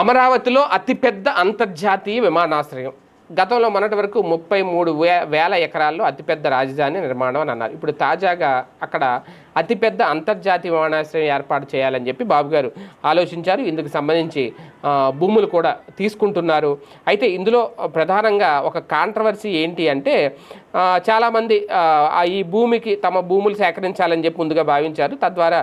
అమరావతిలో అతిపెద్ద అంతర్జాతీయ విమానాశ్రయం. గతంలో మొన్నటి వరకు ముప్పై మూడు వే వేల ఎకరాల్లో అతిపెద్ద రాజధాని నిర్మాణం అని అన్నారు. ఇప్పుడు తాజాగా అక్కడ అతిపెద్ద అంతర్జాతీయ విమానాశ్రయం ఏర్పాటు చేయాలని చెప్పి బాబు గారు ఆలోచించారు. ఇందుకు సంబంధించి భూములు కూడా తీసుకుంటున్నారు. అయితే ఇందులో ప్రధానంగా ఒక కాంట్రవర్సీ ఏంటి అంటే చాలామంది ఆ, ఈ భూమికి తమ భూములు సేకరించాలని చెప్పి ముందుగా భావించారు. తద్వారా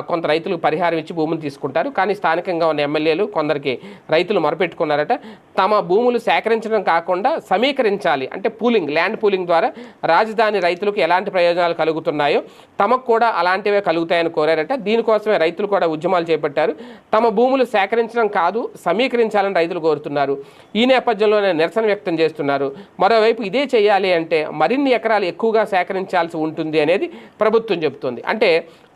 కొంత రైతులకు పరిహారం ఇచ్చి భూములు తీసుకుంటారు. కానీ స్థానికంగా ఉన్న ఎమ్మెల్యేలు కొందరికి రైతులు మొరపెట్టుకున్నారట. తమ భూములు సేకరించడం కాకుండా సమీకరించాలి. అంటే పూలింగ్ ల్యాండ్ పూలింగ్ ద్వారా రాజధాని రైతులకు ఎలాంటి ప్రయోజనాలు కలుగుతున్నాయో తమకు కూడా అలాంటివే కలుగుతాయని కోరారట. దీనికోసమే రైతులు కూడా ఉద్యమాలు చేపట్టారు. తమ భూములు సేకరించడం కాదు సమీకరించాలని రైతులు కోరుతున్నారు. ఈ నేపథ్యంలోనే నిరసన వ్యక్తం చేస్తున్నారు. మరోవైపు ఇదే చేయాలి అంటే మరిన్ని ఎకరాలు ఎక్కువగా సేకరించాల్సి ఉంటుంది అనేది ప్రభుత్వం చెబుతుంది. అంటే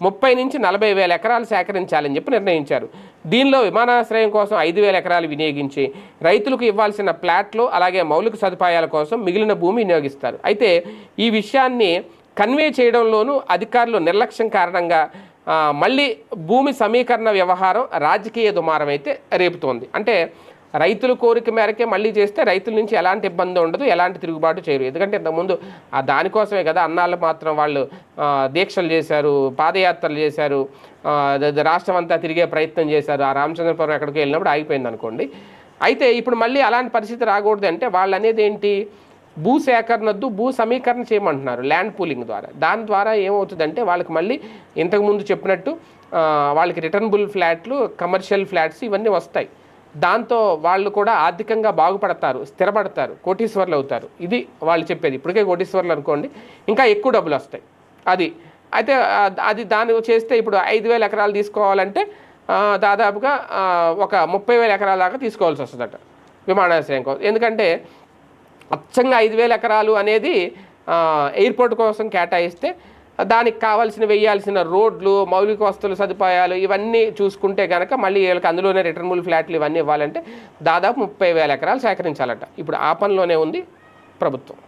ముప్పై నుంచి నలభై వేల ఎకరాలు సేకరించాలని చెప్పి నిర్ణయించారు. దీనిలో విమానాశ్రయం కోసం ఐదు వేల ఎకరాలు వినియోగించి రైతులకు ఇవ్వాల్సిన ప్లాట్లు అలాగే మౌలిక సదుపాయాల కోసం మిగిలిన భూమి వినియోగిస్తారు. అయితే ఈ విషయాన్ని కన్వే చేయడంలోనూ అధికారులు నిర్లక్ష్యం కారణంగా మళ్ళీ భూమి సమీకరణ వ్యవహారం రాజకీయ దుమారం అయితే రేపుతోంది. అంటే రైతుల కోరిక మేరకే మళ్ళీ చేస్తే రైతుల నుంచి ఎలాంటి ఇబ్బంది ఉండదు ఎలాంటి తిరుగుబాటు చేయరు. ఎందుకంటే ఇంతకుముందు ఆ దానికోసమే కదా అన్నాళ్ళు మాత్రం వాళ్ళు దీక్షలు చేశారు పాదయాత్రలు చేశారు రాష్ట్రం అంతా తిరిగే ప్రయత్నం చేశారు. ఆ రామచంద్రపురం ఎక్కడికి వెళ్ళినప్పుడు ఆగిపోయింది అనుకోండి. అయితే ఇప్పుడు మళ్ళీ అలాంటి పరిస్థితి రాకూడదు అంటే వాళ్ళు అనేది ఏంటి? భూ సేకరణద్దు భూ సమీకరణ చేయమంటున్నారు ల్యాండ్ పూలింగ్ ద్వారా. దాని ద్వారా ఏమవుతుందంటే వాళ్ళకి మళ్ళీ ఇంతకుముందు చెప్పినట్టు వాళ్ళకి రిటర్నబుల్ ఫ్లాట్లు కమర్షియల్ ఫ్లాట్స్ ఇవన్నీ వస్తాయి. దాంతో వాళ్ళు కూడా ఆర్థికంగా బాగుపడతారు స్థిరపడతారు కోటీశ్వర్లు అవుతారు. ఇది వాళ్ళు చెప్పేది. ఇప్పటికే కోటీశ్వర్లు అనుకోండి ఇంకా ఎక్కువ డబ్బులు వస్తాయి. అది. అయితే అది దాన్ని చేస్తే ఇప్పుడు ఐదు వేల ఎకరాలు తీసుకోవాలంటే దాదాపుగా ఒక ముప్పై వేల ఎకరాల దాకా తీసుకోవాల్సి వస్తుందట విమానాశ్రయం కోసం. ఎందుకంటే అచ్చంగా ఐదు వేల ఎకరాలు అనేది ఎయిర్పోర్ట్ కోసం కేటాయిస్తే దానికి కావాల్సిన వేయాల్సిన రోడ్లు మౌలిక వస్తువుల సదుపాయాలు ఇవన్నీ చూసుకుంటే కనుక మళ్ళీ వీళ్ళకి అందులోనే రిటర్నబుల్ ఫ్లాట్లు ఇవన్నీ ఇవ్వాలంటే దాదాపు ముప్పై వేల ఎకరాలు సేకరించాలట. ఇప్పుడు ఆ పనిలోనే ఉంది ప్రభుత్వం.